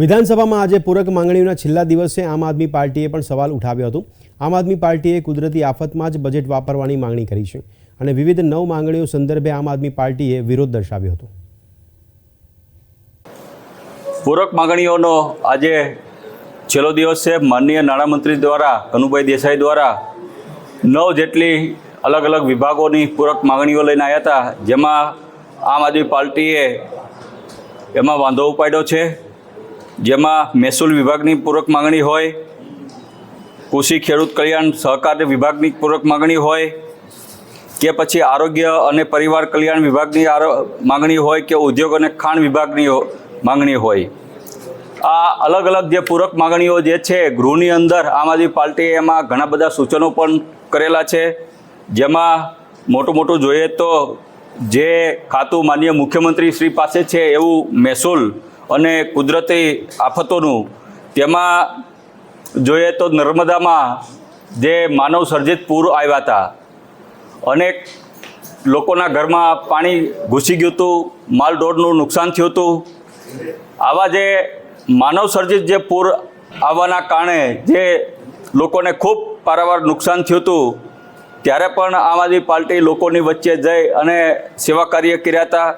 વિધાનસભામાં આજે પૂરક માંગણીઓના છેલ્લા દિવસે આમ આદમી પાર્ટીએ પણ સવાલ ઉઠાવ્યો હતો. આમ આદમી પાર્ટીએ કુદરતી આફતમાં જ બજેટ વાપરવાની માંગણી કરી છે અને વિવિધ નવ માંગણીઓ સંદર્ભે આમ આદમી પાર્ટીએ વિરોધ દર્શાવ્યો હતો. પૂરક માંગણીઓનો આજે છેલ્લો દિવસ છે. માનનીય નાણામંત્રી દ્વારા, કનુભાઈ દેસાઈ દ્વારા નવ જેટલી અલગ અલગ વિભાગોની પૂરક માંગણીઓ લઈને આવ્યા હતા. જેમાં આમ આદમી પાર્ટીએ એમાં વાંધો ઉપાડ્યો છે. જેમાં મહેસૂલ વિભાગની પૂરક માગણી હોય, કૃષિ ખેડૂત કલ્યાણ સહકાર વિભાગની પૂરક માગણી હોય, કે પછી આરોગ્ય અને પરિવાર કલ્યાણ વિભાગની માગણી હોય કે ઉદ્યોગ અને ખાણ વિભાગની માગણી હોય. આ અલગ અલગ જે પૂરક માગણીઓ જે છે, ગૃહની અંદર આમ આદમી પાર્ટીએ એમાં ઘણા બધા સૂચનો પણ કરેલા છે. જેમાં મોટું મોટું જોઈએ તો જે ખાતું માનનીય મુખ્યમંત્રી શ્રી પાસે છે, એવું મહેસૂલ અને કુદરતી આફતોનું, તેમાં જોઈએ તો નર્મદામાં જે માનવ સર્જિત પૂર આવ્યા હતા અનેક લોકોના ઘરમાં પાણી ઘૂસી ગયું હતું, માલ ઢોરનું નુકસાન થયું હતું. આવા જે માનવ સર્જિત જે પૂર આવવાના કારણે જે લોકોને ખૂબ પારાવાર નુકસાન થયું હતું, ત્યારે પણ આમ આદમી પાર્ટી લોકોની વચ્ચે જઈ અને સેવા કાર્ય કર્યા હતા.